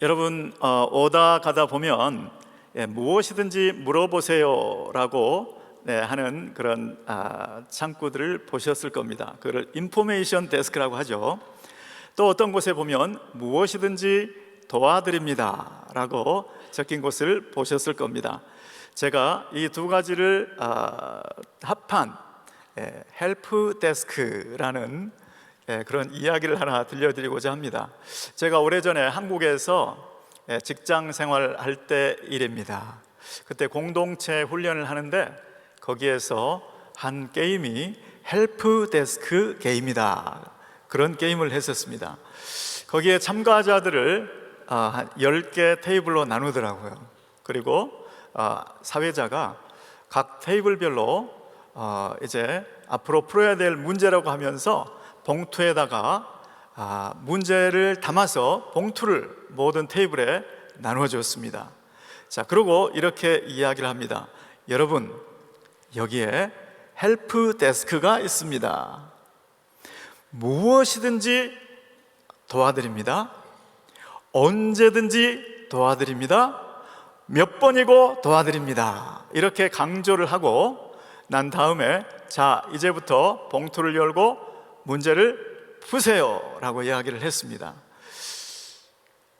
여러분 어, 오다 가다 보면 예, 무엇이든지 물어보세요라고 네, 하는 그런 아, 창구들을 보셨을 겁니다. 그걸 인포메이션 데스크라고 하죠. 또 어떤 곳에 보면 무엇이든지 도와드립니다라고 적힌 곳을 보셨을 겁니다. 제가 이 두 가지를 아, 합한 예, 헬프 데스크라는 예, 그런 이야기를 하나 들려드리고자 합니다. 제가 오래전에 한국에서 예, 직장 생활할 때 일입니다. 그때 공동체 훈련을 하는데 거기에서 한 게임이 헬프 데스크 게임이다. 그런 게임을 했었습니다. 거기에 참가자들을 아, 한 10개 테이블로 나누더라고요. 그리고 아, 사회자가 각 테이블별로 어, 이제 앞으로 풀어야 될 문제라고 하면서 봉투에다가 아, 문제를 담아서 봉투를 모든 테이블에 나눠줬습니다. 자, 그리고 이렇게 이야기를 합니다. 여러분, 여기에 헬프 데스크가 있습니다. 무엇이든지 도와드립니다. 언제든지 도와드립니다. 몇 번이고 도와드립니다. 이렇게 강조를 하고 난 다음에 자, 이제부터 봉투를 열고 문제를 푸세요. 라고 이야기를 했습니다.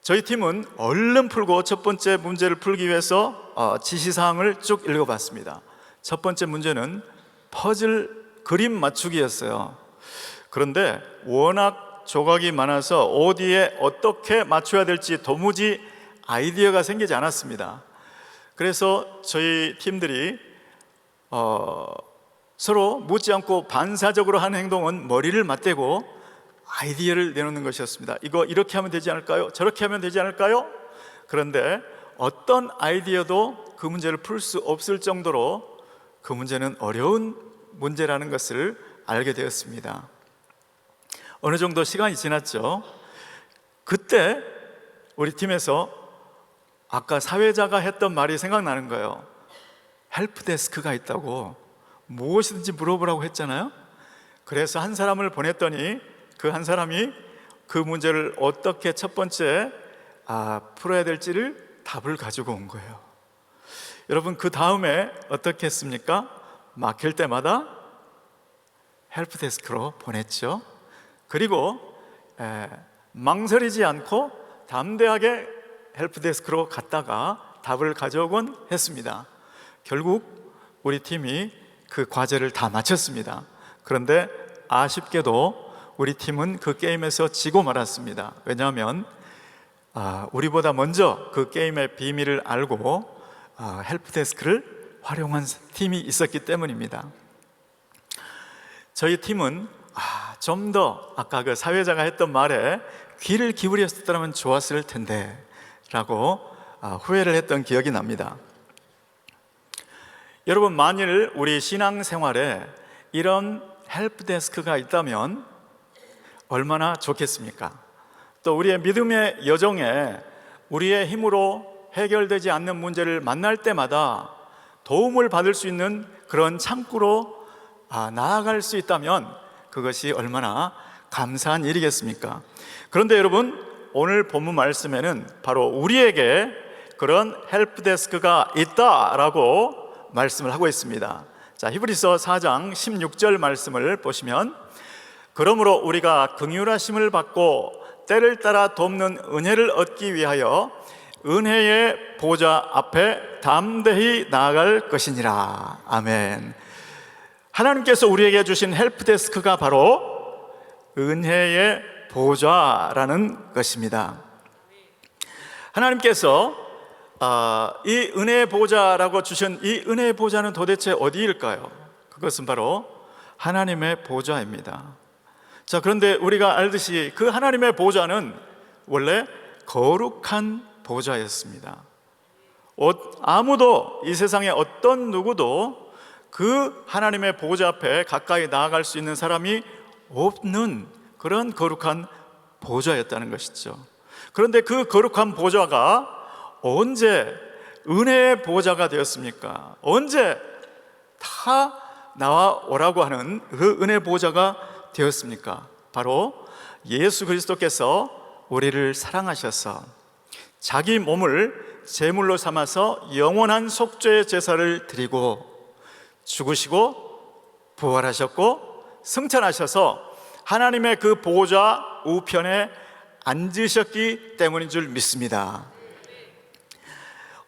저희 팀은 얼른 풀고 첫 번째 문제를 풀기 위해서 어, 지시사항을 쭉 읽어봤습니다. 첫 번째 문제는 퍼즐 그림 맞추기였어요. 그런데 워낙 조각이 많아서 어디에 어떻게 맞춰야 될지 도무지 아이디어가 생기지 않았습니다. 그래서 저희 팀들이 어, 서로 묻지 않고 반사적으로 하는 행동은 머리를 맞대고 아이디어를 내놓는 것이었습니다. 이거 이렇게 하면 되지 않을까요? 저렇게 하면 되지 않을까요? 그런데 어떤 아이디어도 그 문제를 풀 수 없을 정도로 그 문제는 어려운 문제라는 것을 알게 되었습니다. 어느 정도 시간이 지났죠. 그때 우리 팀에서 아까 사회자가 했던 말이 생각나는 거예요. 헬프 데스크가 있다고 무엇이든지 물어보라고 했잖아요. 그래서 한 사람을 보냈더니 그 한 사람이 그 문제를 어떻게 첫 번째 아, 풀어야 될지를 답을 가지고 온 거예요. 여러분 그 다음에 어떻게 했습니까? 막힐 때마다 헬프 데스크로 보냈죠. 그리고 에, 망설이지 않고 담대하게 헬프 데스크로 갔다가 답을 가져오곤 했습니다. 결국 우리 팀이 그 과제를 다 마쳤습니다. 그런데 아쉽게도 우리 팀은 그 게임에서 지고 말았습니다. 왜냐하면 아, 우리보다 먼저 그 게임의 비밀을 알고 아, 헬프데스크를 활용한 팀이 있었기 때문입니다. 저희 팀은 아, 좀 더 아까 그 사회자가 했던 말에 귀를 기울였었다면 좋았을 텐데 라고 아, 후회를 했던 기억이 납니다. 여러분 만일 우리 신앙 생활에 이런 헬프데스크가 있다면 얼마나 좋겠습니까? 또 우리의 믿음의 여정에 우리의 힘으로 해결되지 않는 문제를 만날 때마다 도움을 받을 수 있는 그런 창구로 아, 나아갈 수 있다면 그것이 얼마나 감사한 일이겠습니까? 그런데 여러분 오늘 본문 말씀에는 바로 우리에게 그런 헬프데스크가 있다라고 말씀을 하고 있습니다. 자, 히브리서 4장 16절 말씀을 보시면 그러므로 우리가 긍휼하심을 받고 때를 따라 돕는 은혜를 얻기 위하여 은혜의 보좌 앞에 담대히 나아갈 것이니라. 아멘. 하나님께서 우리에게 주신 헬프데스크가 바로 은혜의 보좌라는 것입니다. 하나님께서 아, 이 은혜의 보좌라고 주신 이 은혜의 보좌는 도대체 어디일까요? 그것은 바로 하나님의 보좌입니다. 자, 그런데 우리가 알듯이 그 하나님의 보좌는 원래 거룩한 보좌였습니다. 어, 아무도 이 세상에 어떤 누구도 그 하나님의 보좌 앞에 가까이 나아갈 수 있는 사람이 없는 그런 거룩한 보좌였다는 것이죠. 그런데 그 거룩한 보좌가 언제 은혜의 보좌가 되었습니까? 언제 다 나와 오라고 하는 그 은혜 보좌가 되었습니까? 바로 예수 그리스도께서 우리를 사랑하셔서 자기 몸을 제물로 삼아서 영원한 속죄의 제사를 드리고 죽으시고 부활하셨고 승천하셔서 하나님의 그 보호자 우편에 앉으셨기 때문인 줄 믿습니다.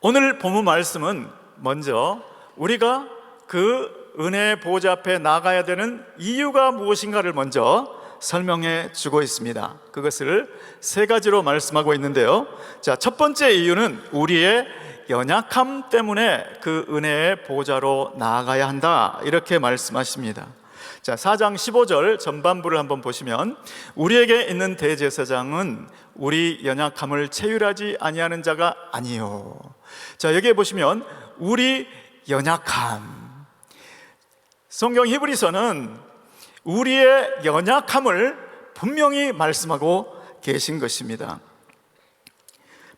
오늘 본문 말씀은 먼저 우리가 그 은혜의 보호자 앞에 나가야 되는 이유가 무엇인가를 먼저 설명해 주고 있습니다. 그것을 세 가지로 말씀하고 있는데요. 자, 첫 번째 이유는 우리의 연약함 때문에 그 은혜의 보호자로 나아가야 한다. 이렇게 말씀하십니다. 자, 4장 15절 전반부를 한번 보시면 우리에게 있는 대제사장은 우리 연약함을 체휼하지 아니하는 자가 아니요. 자, 여기에 보시면 우리 연약함. 성경 히브리서는 우리의 연약함을 분명히 말씀하고 계신 것입니다.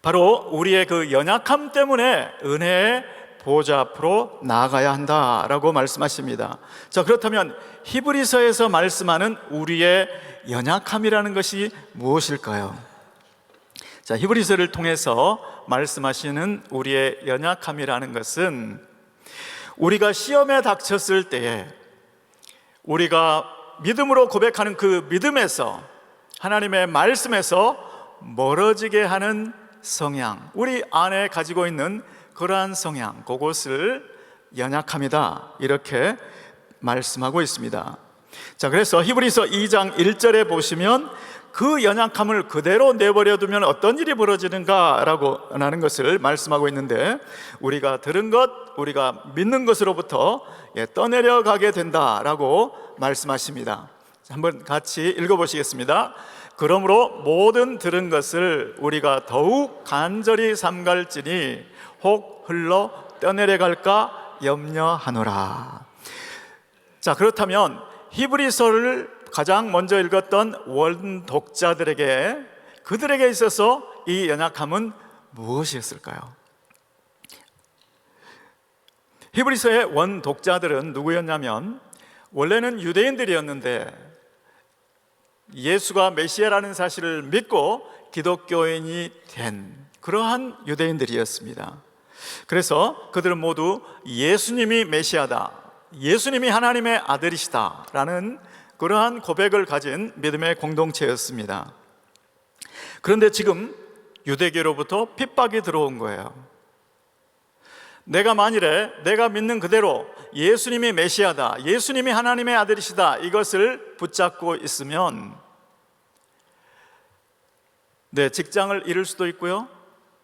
바로 우리의 그 연약함 때문에 은혜의 보좌 앞으로 나아가야 한다라고 말씀하십니다. 자, 그렇다면 히브리서에서 말씀하는 우리의 연약함이라는 것이 무엇일까요? 자, 히브리서를 통해서 말씀하시는 우리의 연약함이라는 것은 우리가 시험에 닥쳤을 때에 우리가 믿음으로 고백하는 그 믿음에서 하나님의 말씀에서 멀어지게 하는 성향, 우리 안에 가지고 있는 그러한 성향, 그것을 연약함이다. 이렇게 말씀하고 있습니다. 자, 그래서 히브리서 2장 1절에 보시면 그 연약함을 그대로 내버려 두면 어떤 일이 벌어지는가라고 하는 것을 말씀하고 있는데 우리가 들은 것, 우리가 믿는 것으로부터 예, 떠내려 가게 된다라고 말씀하십니다. 한번 같이 읽어 보시겠습니다. 그러므로 모든 들은 것을 우리가 더욱 간절히 삼갈지니 혹 흘러 떠내려 갈까 염려하노라. 자, 그렇다면 히브리서를 가장 먼저 읽었던 원 독자들에게 그들에게 있어서 이 연약함은 무엇이었을까요? 히브리서의 원 독자들은 누구였냐면 원래는 유대인들이었는데 예수가 메시아라는 사실을 믿고 기독교인이 된 그러한 유대인들이었습니다. 그래서 그들은 모두 예수님이 메시아다. 예수님이 하나님의 아들이시다라는 그러한 고백을 가진 믿음의 공동체였습니다. 그런데 지금 유대교로부터 핍박이 들어온 거예요. 내가 만일에 내가 믿는 그대로 예수님이 메시아다, 예수님이 하나님의 아들이시다 이것을 붙잡고 있으면 내 직장을 잃을 수도 있고요,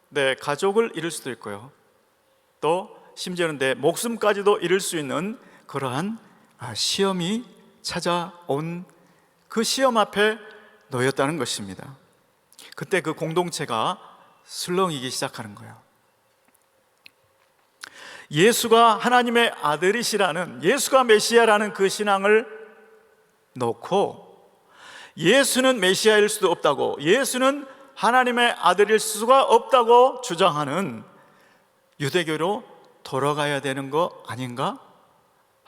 내 가족을 잃을 수도 있고요, 또 심지어는 내 목숨까지도 잃을 수 있는 그러한 아, 시험이 찾아온 그 시험 앞에 놓였다는 것입니다. 그때 그 공동체가 술렁이기 시작하는 거예요. 예수가 하나님의 아들이시라는 예수가 메시아라는 그 신앙을 놓고 예수는 메시아일 수도 없다고 예수는 하나님의 아들일 수가 없다고 주장하는 유대교로 돌아가야 되는 거 아닌가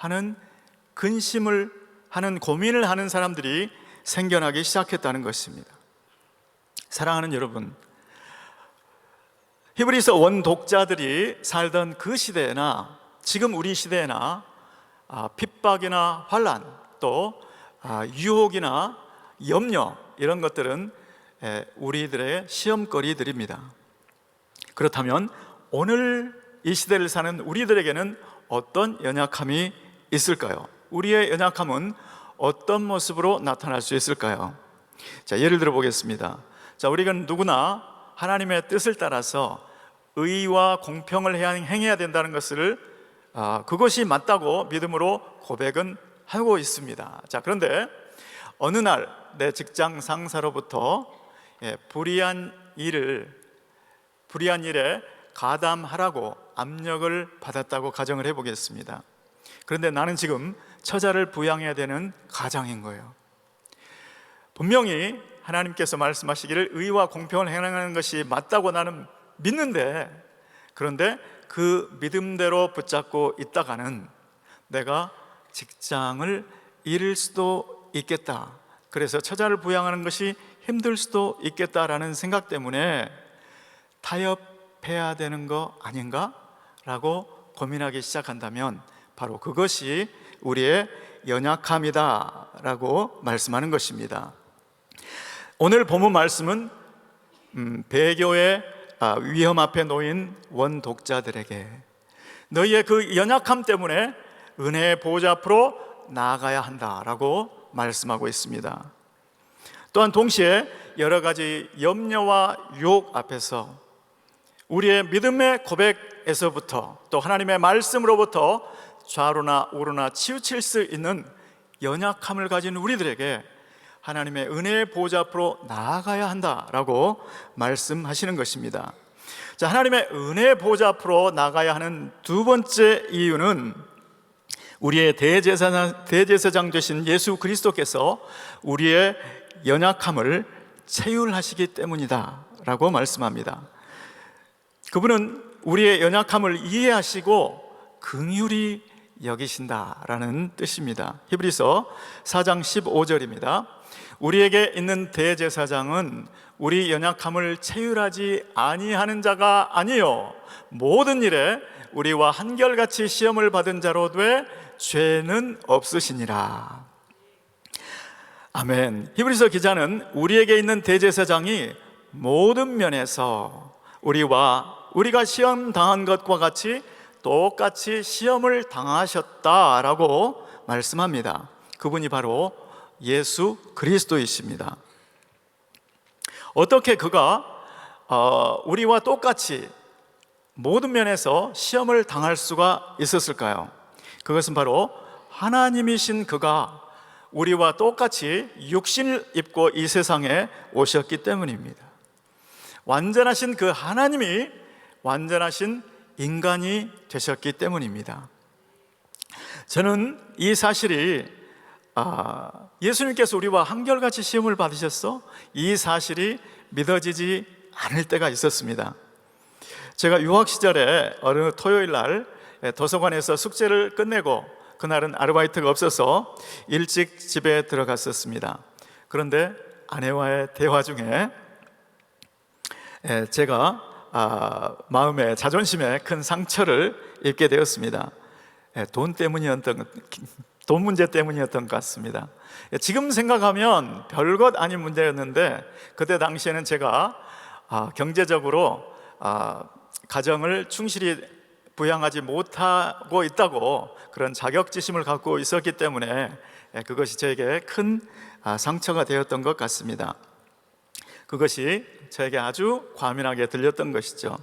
하는 근심을 하는 고민을 하는 사람들이 생겨나기 시작했다는 것입니다. 사랑하는 여러분, 히브리서 원 독자들이 살던 그 시대나 지금 우리 시대나 아, 핍박이나 환란 또 아, 유혹이나 염려 이런 것들은 우리들의 시험거리들입니다. 그렇다면 오늘 이 시대를 사는 우리들에게는 어떤 연약함이 있을까요? 우리의 연약함은 어떤 모습으로 나타날 수 있을까요? 자, 예를 들어 보겠습니다. 자, 우리가 누구나 하나님의 뜻을 따라서 의와 공평을 행해야 된다는 것을 아, 그것이 맞다고 믿음으로 고백은 하고 있습니다. 자, 그런데 어느 날 내 직장 상사로부터 예, 불의한 일을 불의한 일에 가담하라고 압력을 받았다고 가정을 해보겠습니다. 그런데 나는 지금 처자를 부양해야 되는 가장인 거예요. 분명히 하나님께서 말씀하시기를 의와 공평을 행하는 것이 맞다고 나는 믿는데 그런데 그 믿음대로 붙잡고 있다가는 내가 직장을 잃을 수도 있겠다. 그래서 처자를 부양하는 것이 힘들 수도 있겠다라는 생각 때문에 타협해야 되는 거 아닌가? 라고 고민하기 시작한다면 바로 그것이 우리의 연약함이다 라고 말씀하는 것입니다. 오늘 본문 말씀은 음, 배교의 아, 위험 앞에 놓인 원독자들에게 너희의 그 연약함 때문에 은혜의 보좌 앞으로 나아가야 한다라고 말씀하고 있습니다. 또한 동시에 여러 가지 염려와 유혹 앞에서 우리의 믿음의 고백에서부터 또 하나님의 말씀으로부터 좌로나 우로나 치우칠 수 있는 연약함을 가진 우리들에게 하나님의 은혜의 보좌 앞으로 나아가야 한다라고 말씀하시는 것입니다. 자, 하나님의 은혜의 보좌 앞으로 나가야 하는 두 번째 이유는 우리의 대제사장, 대제사장 되신 예수 그리스도께서 우리의 연약함을 체휼하시기 때문이다 라고 말씀합니다. 그분은 우리의 연약함을 이해하시고 긍휼히 여기신다라는 뜻입니다. 히브리서 4장 15절입니다. 우리에게 있는 대제사장은 우리 연약함을 체휼하지 아니하는 자가 아니요 모든 일에 우리와 한결같이 시험을 받은 자로 돼 죄는 없으시니라. 아멘. 히브리서 기자는 우리에게 있는 대제사장이 모든 면에서 우리와 우리가 시험 당한 것과 같이 똑같이 시험을 당하셨다라고 말씀합니다. 그분이 바로 예수 그리스도이십니다. 어떻게 그가 어, 우리와 똑같이 모든 면에서 시험을 당할 수가 있었을까요? 그것은 바로 하나님이신 그가 우리와 똑같이 육신을 입고 이 세상에 오셨기 때문입니다. 완전하신 그 하나님이 완전하신 인간이 되셨기 때문입니다. 저는 이 사실이 아, 예수님께서 우리와 한결같이 시험을 받으셨어? 이 사실이 믿어지지 않을 때가 있었습니다. 제가 유학 시절에 어느 토요일 날 도서관에서 숙제를 끝내고 그날은 아르바이트가 없어서 일찍 집에 들어갔었습니다. 그런데 아내와의 대화 중에 에, 제가 아, 마음에 자존심에 큰 상처를 입게 되었습니다. 에, 돈 때문이었던 돈 문제 때문이었던 것 같습니다. 예, 지금 생각하면 별것 아닌 문제였는데 그때 당시에는 제가 아, 경제적으로 아, 가정을 충실히 부양하지 못하고 있다고 그런 자격지심을 갖고 있었기 때문에 예, 그것이 저에게 큰 아, 상처가 되었던 것 같습니다. 그것이 저에게 아주 과민하게 들렸던 것이죠.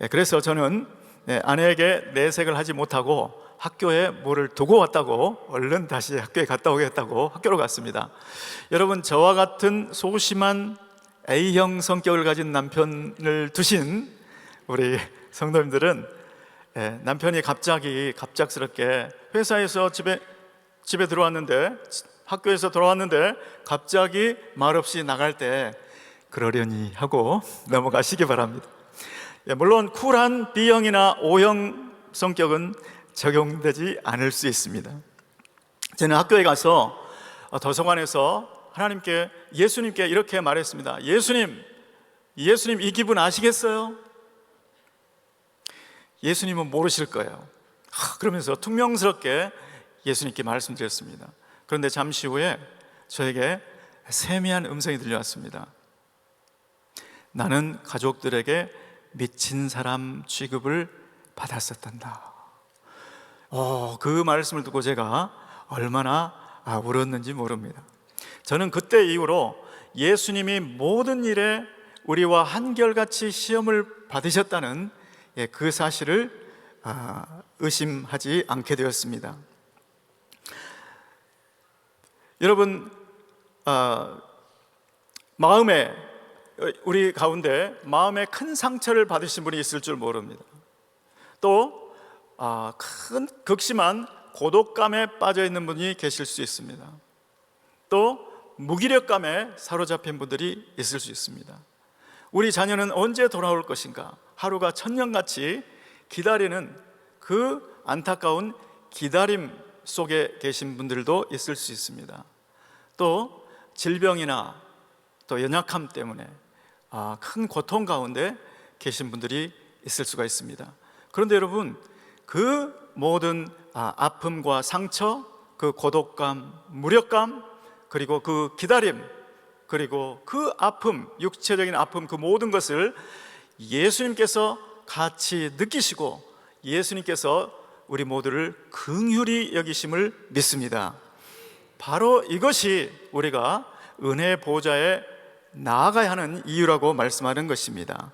예, 그래서 저는 네, 아내에게 내색을 하지 못하고 학교에 뭐를 두고 왔다고 얼른 다시 학교에 갔다 오겠다고 학교로 갔습니다. 여러분 저와 같은 소심한 A형 성격을 가진 남편을 두신 우리 성도님들은 예, 남편이 갑자기 갑작스럽게 회사에서 집에 집에 들어왔는데 학교에서 돌아왔는데 갑자기 말없이 나갈 때 그러려니 하고 넘어가시기 바랍니다. 예, 물론 쿨한 B형이나 O형 성격은 적용되지 않을 수 있습니다. 저는 학교에 가서 도서관에서 하나님께 예수님께 이렇게 말했습니다. 예수님, 예수님 이 기분 아시겠어요? 예수님은 모르실 거예요. 그러면서 퉁명스럽게 예수님께 말씀드렸습니다. 그런데 잠시 후에 저에게 세미한 음성이 들려왔습니다. 나는 가족들에게 미친 사람 취급을 받았었단다. 어, 그 말씀을 듣고 제가 얼마나 아, 울었는지 모릅니다. 저는 그때 이후로 예수님이 모든 일에 우리와 한결같이 시험을 받으셨다는 예, 그 사실을 아, 의심하지 않게 되었습니다. 여러분, 아, 마음에 우리 가운데 마음에 큰 상처를 받으신 분이 있을 줄 모릅니다. 또 아, 큰 극심한 고독감에 빠져 있는 분이 계실 수 있습니다. 또 무기력감에 사로잡힌 분들이 있을 수 있습니다. 우리 자녀는 언제 돌아올 것인가? 하루가 천년같이 기다리는 그 안타까운 기다림 속에 계신 분들도 있을 수 있습니다. 또 질병이나 또 연약함 때문에 아, 큰 고통 가운데 계신 분들이 있을 수가 있습니다. 그런데 여러분 그 모든 아, 아픔과 상처, 그 고독감, 무력감, 그리고 그 기다림, 그리고 그 아픔, 육체적인 아픔 그 모든 것을 예수님께서 같이 느끼시고 예수님께서 우리 모두를 긍휼히 여기심을 믿습니다. 바로 이것이 우리가 은혜 보좌에 나아가야 하는 이유라고 말씀하는 것입니다.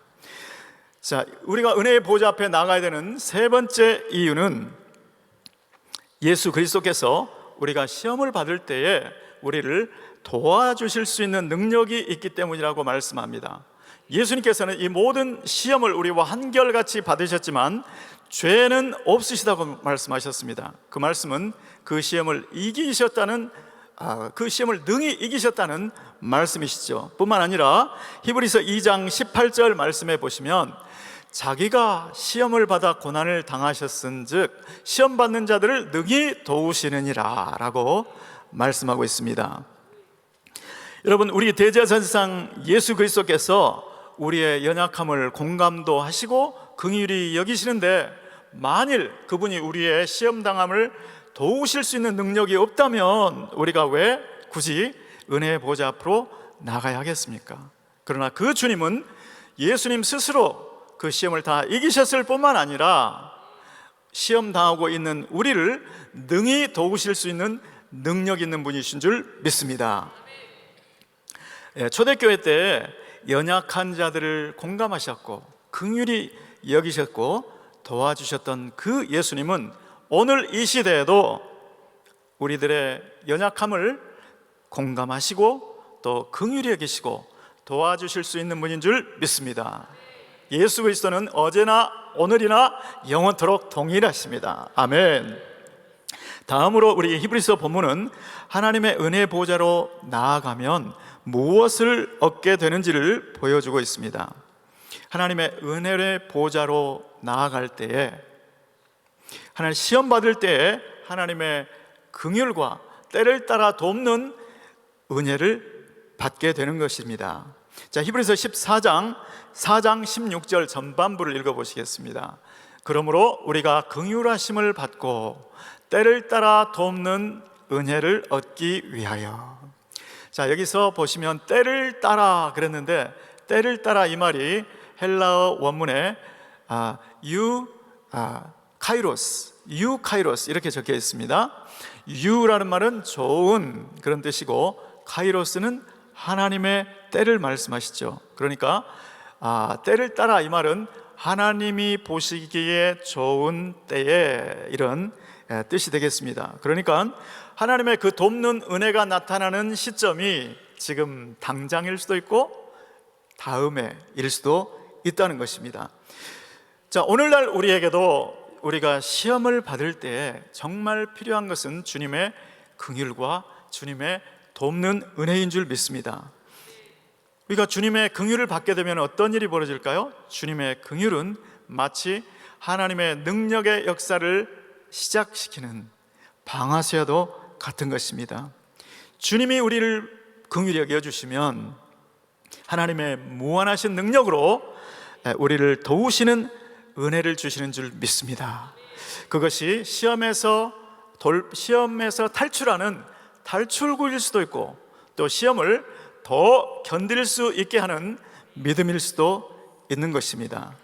자, 우리가 은혜의 보좌 앞에 나가야 되는 세 번째 이유는 예수 그리스도께서 우리가 시험을 받을 때에 우리를 도와주실 수 있는 능력이 있기 때문이라고 말씀합니다. 예수님께서는 이 모든 시험을 우리와 한결같이 받으셨지만 죄는 없으시다고 말씀하셨습니다. 그 말씀은 그 시험을 이기셨다는 아, 그 시험을 능히 이기셨다는 말씀이시죠. 뿐만 아니라 히브리서 2장 18절 말씀에 보시면 자기가 시험을 받아 고난을 당하셨은즉 시험 받는 자들을 능히 도우시느니라라고 말씀하고 있습니다. 여러분 우리 대제사장 예수 그리스도께서 우리의 연약함을 공감도 하시고 긍휼히 여기시는데 만일 그분이 우리의 시험 당함을 도우실 수 있는 능력이 없다면 우리가 왜 굳이 은혜의 보좌 앞으로 나가야 하겠습니까? 그러나 그 주님은 예수님 스스로 그 시험을 다 이기셨을 뿐만 아니라 시험 당하고 있는 우리를 능히 도우실 수 있는 능력 있는 분이신 줄 믿습니다. 예, 초대교회 때 연약한 자들을 공감하셨고 긍휼히 여기셨고 도와주셨던 그 예수님은 오늘 이 시대에도 우리들의 연약함을 공감하시고 또 긍휼히 여기시고 도와주실 수 있는 분인 줄 믿습니다. 예수 그리스도는 어제나 오늘이나 영원토록 동일하십니다. 아멘. 다음으로 우리 히브리서 본문은 하나님의 은혜 보좌로 나아가면 무엇을 얻게 되는지를 보여주고 있습니다. 하나님의 은혜의 보좌로 나아갈 때에 하나님 시험 받을 때에 하나님의 긍휼과 때를 따라 돕는 은혜를 받게 되는 것입니다. 자, 히브리서 14장 4장 16절 전반부를 읽어 보시겠습니다. 그러므로 우리가 긍휼하심을 받고 때를 따라 돕는 은혜를 얻기 위하여. 자, 여기서 보시면 때를 따라 그랬는데 때를 따라 이 말이 헬라어 원문에 아, 유 아, 카이로스, 유 카이로스 이렇게 적혀 있습니다. 유라는 말은 좋은 그런 뜻이고 카이로스는 하나님의 때를 말씀하시죠. 그러니까 아, 때를 따라 이 말은 하나님이 보시기에 좋은 때에 이런 예, 뜻이 되겠습니다. 그러니까 하나님의 그 돕는 은혜가 나타나는 시점이 지금 당장일 수도 있고 다음에 일 수도 있다는 것입니다. 자, 오늘날 우리에게도 우리가 시험을 받을 때 정말 필요한 것은 주님의 긍휼과 주님의 돕는 은혜인 줄 믿습니다. 우리가 주님의 긍휼을 받게 되면 어떤 일이 벌어질까요? 주님의 긍휼은 마치 하나님의 능력의 역사를 시작시키는 방아쇠와도 같은 것입니다. 주님이 우리를 긍휼히 여겨 주시면 하나님의 무한하신 능력으로 우리를 도우시는 은혜를 주시는 줄 믿습니다. 그것이 시험에서 돌, 시험에서 탈출하는 탈출구일 수도 있고 또 시험을 더 견딜 수 있게 하는 믿음일 수도 있는 것입니다.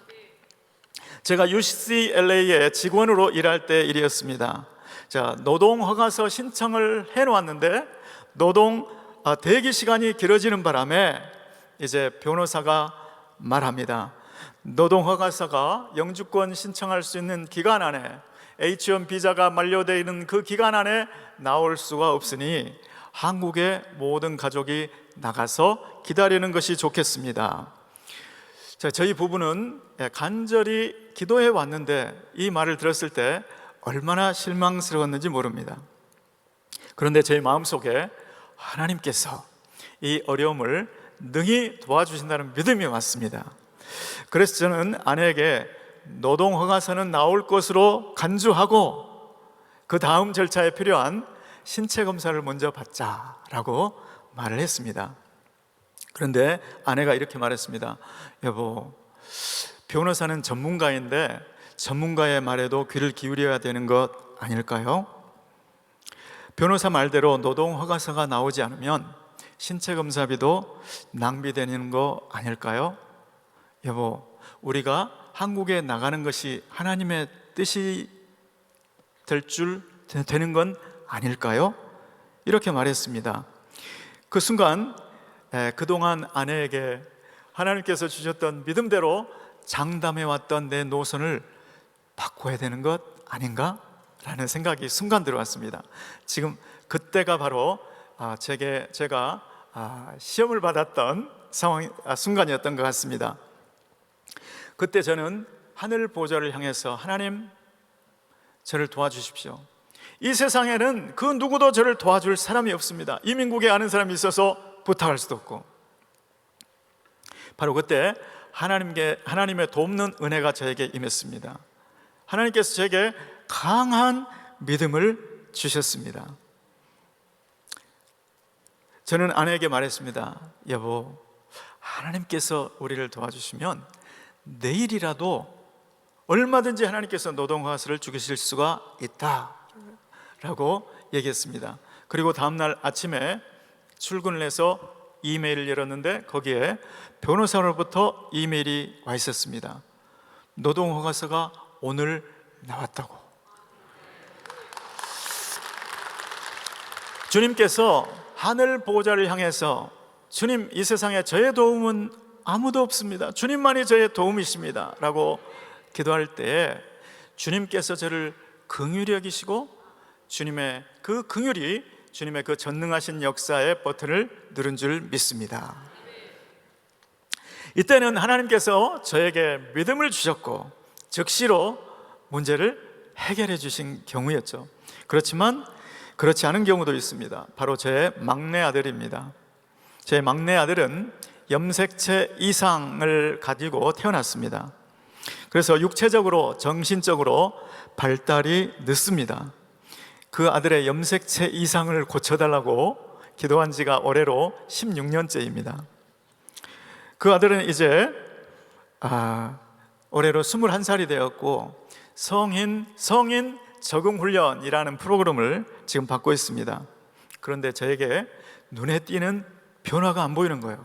제가 UCLA의 직원으로 일할 때 일이었습니다. 자, 노동 허가서 신청을 해 놓았는데 노동 아, 대기 시간이 길어지는 바람에 이제 변호사가 말합니다. 노동 허가서가 영주권 신청할 수 있는 기간 안에 H1 비자가 만료되어 있는 그 기간 안에 나올 수가 없으니 한국의 모든 가족이 나가서 기다리는 것이 좋겠습니다. 자, 저희 부부는 간절히 기도해 왔는데 이 말을 들었을 때 얼마나 실망스러웠는지 모릅니다. 그런데 제 마음속에 하나님께서 이 어려움을 능히 도와주신다는 믿음이 왔습니다. 그래서 저는 아내에게 노동 허가서는 나올 것으로 간주하고 그 다음 절차에 필요한 신체 검사를 먼저 받자라고 말을 했습니다. 그런데 아내가 이렇게 말했습니다. 여보, 변호사는 전문가인데 전문가의 말에도 귀를 기울여야 되는 것 아닐까요? 변호사 말대로 노동 허가서가 나오지 않으면 신체 검사비도 낭비되는 거 아닐까요? 여보, 우리가 한국에 나가는 것이 하나님의 뜻이 될 줄 되는 건 아닐까요? 이렇게 말했습니다. 그 순간 에, 그동안 아내에게 하나님께서 주셨던 믿음대로 장담해 왔던 내 노선을 바꿔야 되는 것 아닌가? 라는 생각이 순간 들어왔습니다. 지금 그때가 바로 아, 제게 제가 아, 시험을 받았던 상황 아, 순간이었던 것 같습니다. 그때 저는 하늘 보좌를 향해서 하나님 저를 도와주십시오. 이 세상에는 그 누구도 저를 도와줄 사람이 없습니다. 이 민국에 아는 사람이 있어서 부탁할 수도 없고. 바로 그때 하나님께 하나님의 돕는 은혜가 저에게 임했습니다. 하나님께서 제게 강한 믿음을 주셨습니다. 저는 아내에게 말했습니다. 여보, 하나님께서 우리를 도와주시면 내일이라도 얼마든지 하나님께서 노동화수를 죽이실 수가 있다. 라고 얘기했습니다. 그리고 다음 날 아침에 출근을 해서 이메일을 열었는데 거기에 변호사로부터 이메일이 와 있었습니다. 노동 허가서가 오늘 나왔다고. 주님께서 하늘 보호자를 향해서 주님 이 세상에 저의 도움은 아무도 없습니다. 주님만이 저의 도움이십니다. 라고 기도할 때 주님께서 저를 긍휼히 여기시고 주님의 그 긍휼이 주님의 그 전능하신 역사의 버튼을 누른 줄 믿습니다. 이때는 하나님께서 저에게 믿음을 주셨고 즉시로 문제를 해결해 주신 경우였죠. 그렇지만 그렇지 않은 경우도 있습니다. 바로 제 막내 아들입니다. 제 막내 아들은 염색체 이상을 가지고 태어났습니다. 그래서 육체적으로 정신적으로 발달이 늦습니다. 그 아들의 염색체 이상을 고쳐달라고 기도한 지가 올해로 16년째입니다. 그 아들은 이제 아, 올해로 21살이 되었고 성인 성인 적응 훈련이라는 프로그램을 지금 받고 있습니다. 그런데 저에게 눈에 띄는 변화가 안 보이는 거예요.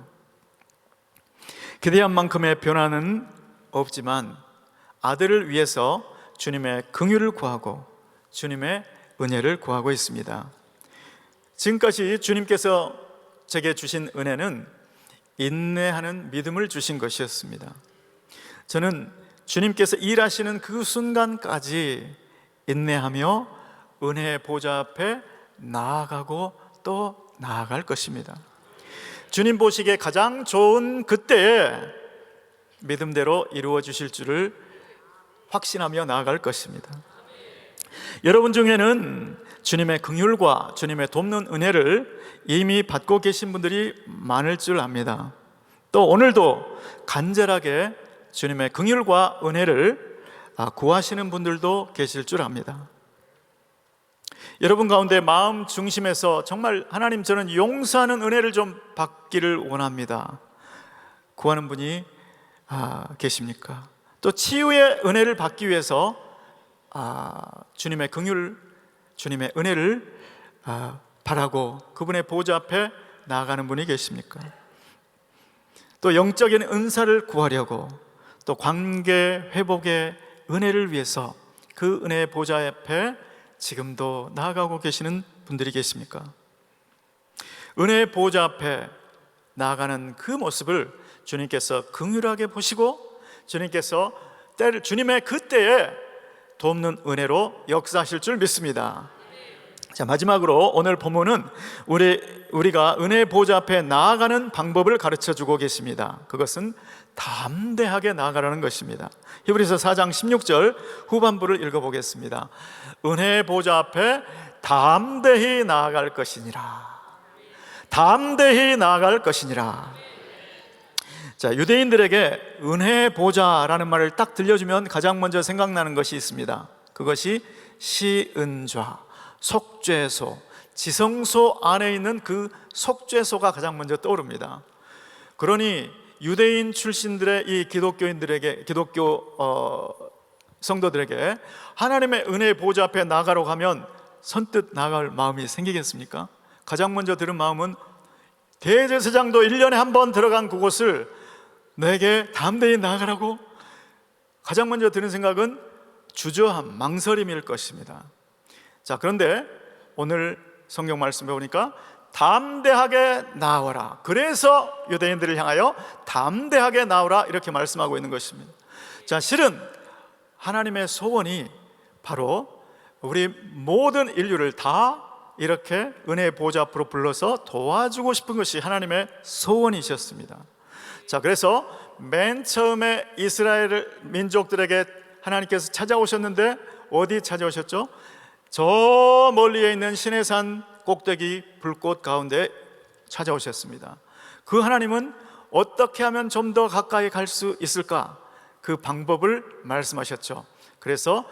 기대한 만큼의 변화는 없지만 아들을 위해서 주님의 긍휼을 구하고 주님의 은혜를 구하고 있습니다. 지금까지 주님께서 제게 주신 은혜는 인내하는 믿음을 주신 것이었습니다. 저는 주님께서 일하시는 그 순간까지 인내하며 은혜 보좌 앞에 나아가고 또 나아갈 것입니다. 주님 보시기에 가장 좋은 그때에 믿음대로 이루어 주실 줄을 확신하며 나아갈 것입니다. 여러분 중에는 주님의 긍휼과 주님의 돕는 은혜를 이미 받고 계신 분들이 많을 줄 압니다. 또 오늘도 간절하게 주님의 긍휼과 은혜를 아, 구하시는 분들도 계실 줄 압니다. 여러분 가운데 마음 중심에서 정말 하나님 저는 용서하는 은혜를 좀 받기를 원합니다. 구하는 분이 아, 계십니까? 또 치유의 은혜를 받기 위해서 아, 주님의 긍휼, 주님의 은혜를 아, 바라고 그분의 보좌 앞에 나아가는 분이 계십니까? 또 영적인 은사를 구하려고 또 관계 회복의 은혜를 위해서 그 은혜의 보좌 앞에 지금도 나아가고 계시는 분들이 계십니까? 은혜의 보좌 앞에 나아가는 그 모습을 주님께서 긍휼하게 보시고 주님께서 때를 주님의 그때에 돕는 은혜로 역사하실 줄 믿습니다. 자 마지막으로 오늘 본문은 우리 우리가 은혜 보좌 앞에 나아가는 방법을 가르쳐 주고 계십니다. 그것은 담대하게 나아가라는 것입니다. 히브리서 4장 16절 후반부를 읽어 보겠습니다. 은혜 보좌 앞에 담대히 나아갈 것이니라. 담대히 나아갈 것이니라. 자, 유대인들에게 은혜 보좌라는 말을 딱 들려주면 가장 먼저 생각나는 것이 있습니다. 그것이 시은좌, 속죄소, 지성소 안에 있는 그 속죄소가 가장 먼저 떠오릅니다. 그러니 유대인 출신들의 이 기독교인들에게 기독교 어, 성도들에게 하나님의 은혜의 보좌 앞에 나가러 가면 선뜻 나갈 마음이 생기겠습니까? 가장 먼저 들은 마음은 대제사장도 1년에 한 번 들어간 그곳을 내게 담대히 나가라고 가장 먼저 드는 생각은 주저함, 망설임일 것입니다. 자, 그런데 오늘 성경 말씀에 보니까 담대하게 나와라. 그래서 유대인들을 향하여 담대하게 나오라 이렇게 말씀하고 있는 것입니다. 자, 실은 하나님의 소원이 바로 우리 모든 인류를 다 이렇게 은혜의 보좌 앞으로 불러서 도와주고 싶은 것이 하나님의 소원이셨습니다. 자, 그래서 맨 처음에 이스라엘 민족들에게 하나님께서 찾아오셨는데 어디 찾아오셨죠? 저 멀리에 있는 시내산 꼭대기 불꽃 가운데 찾아오셨습니다. 그 하나님은 어떻게 하면 좀 더 가까이 갈 수 있을까? 그 방법을 말씀하셨죠. 그래서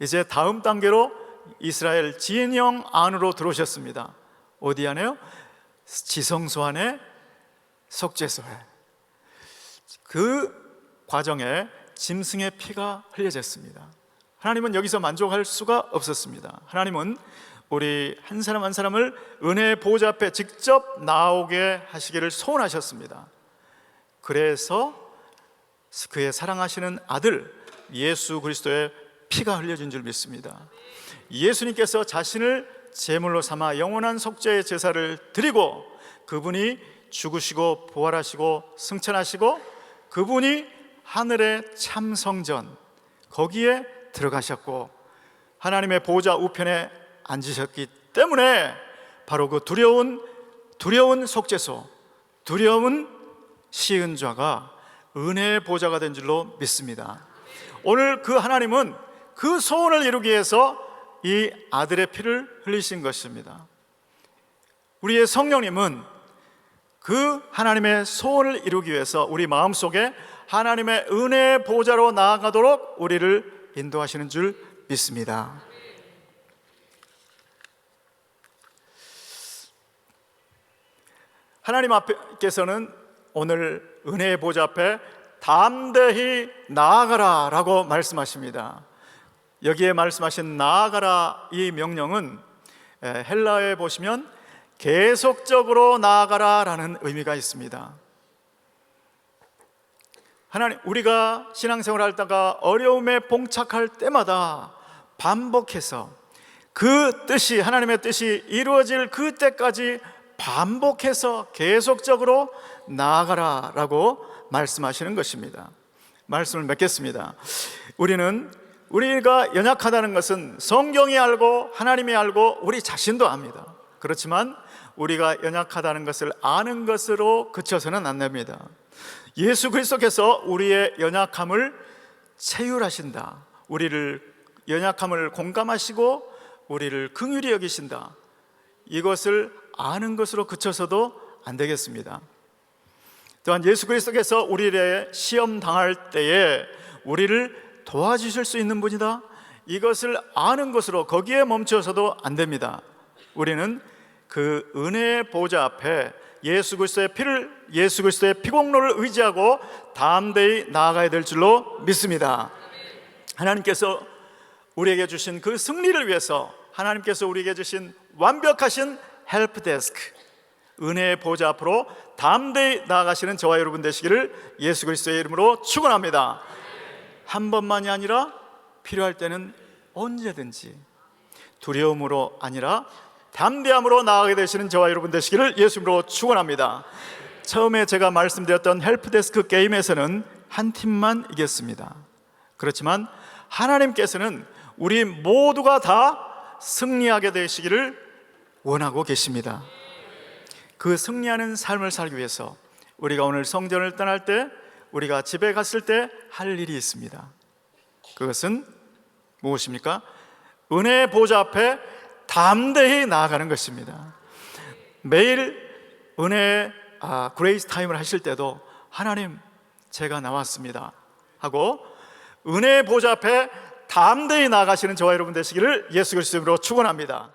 이제 다음 단계로 이스라엘 진영 안으로 들어오셨습니다. 어디 안에요? 지성소 안에 속죄소에. 그 과정에 짐승의 피가 흘려졌습니다. 하나님은 여기서 만족할 수가 없었습니다. 하나님은 우리 한 사람 한 사람을 은혜의 보좌 앞에 직접 나오게 하시기를 소원하셨습니다. 그래서 그의 사랑하시는 아들 예수 그리스도의 피가 흘려진 줄 믿습니다. 예수님께서 자신을 제물로 삼아 영원한 속죄의 제사를 드리고 그분이 죽으시고 부활하시고 승천하시고 그분이 하늘의 참 성전 거기에 들어가셨고 하나님의 보좌 우편에 앉으셨기 때문에 바로 그 두려운 두려운 속죄소 두려운 시은좌가 은혜의 보좌가 된 줄로 믿습니다. 오늘 그 하나님은 그 소원을 이루기 위해서 이 아들의 피를 흘리신 것입니다. 우리의 성령님은 그 하나님의 소원을 이루기 위해서 우리 마음속에 하나님의 은혜의 보좌로 나아가도록 우리를 인도하시는 줄 믿습니다. 하나님 앞에서는 오늘 은혜의 보좌 앞에 담대히 나아가라 라고 말씀하십니다. 여기에 말씀하신 나아가라 이 명령은 헬라에 보시면 계속적으로 나아가라 라는 의미가 있습니다. 하나님, 우리가 신앙생활 하다가 어려움에 봉착할 때마다 반복해서 그 뜻이, 하나님의 뜻이 이루어질 그때까지 반복해서 계속적으로 나아가라 라고 말씀하시는 것입니다. 말씀을 맺겠습니다. 우리는 우리가 연약하다는 것은 성경이 알고 하나님이 알고 우리 자신도 압니다. 그렇지만 우리가 연약하다는 것을 아는 것으로 그쳐서는 안 됩니다. 예수 그리스도께서 우리의 연약함을 체휼하신다. 우리를 연약함을 공감하시고 우리를 긍휼히 여기신다. 이것을 아는 것으로 그쳐서도 안 되겠습니다. 또한 예수 그리스도께서 우리를 시험 당할 때에 우리를 도와주실 수 있는 분이다. 이것을 아는 것으로 거기에 멈춰서도 안 됩니다. 우리는 그 은혜의 보좌 앞에 예수 그리스도의 피를 예수 그리스도의 피공로를 의지하고 담대히 나아가야 될 줄로 믿습니다. 하나님께서 우리에게 주신 그 승리를 위해서 하나님께서 우리에게 주신 완벽하신 헬프 데스크 은혜의 보좌 앞으로 담대히 나아가시는 저와 여러분 되시기를 예수 그리스도의 이름으로 축원합니다. 한 번만이 아니라 필요할 때는 언제든지 두려움으로 아니라 담대함으로 나아가게 되시는 저와 여러분 되시기를 예수님으로 축원합니다. 처음에 제가 말씀드렸던 헬프데스크 게임에서는 한 팀만 이겼습니다. 그렇지만 하나님께서는 우리 모두가 다 승리하게 되시기를 원하고 계십니다. 그 승리하는 삶을 살기 위해서 우리가 오늘 성전을 떠날 때 우리가 집에 갔을 때 할 일이 있습니다. 그것은 무엇입니까? 은혜의 보좌 앞에 담대히 나아가는 것입니다. 매일 은혜 아, 그레이스 타임을 하실 때도 하나님 제가 나왔습니다 하고 은혜의 보좌 앞에 담대히 나아가시는 저와 여러분 되시기를 예수 그리스도로 축원합니다.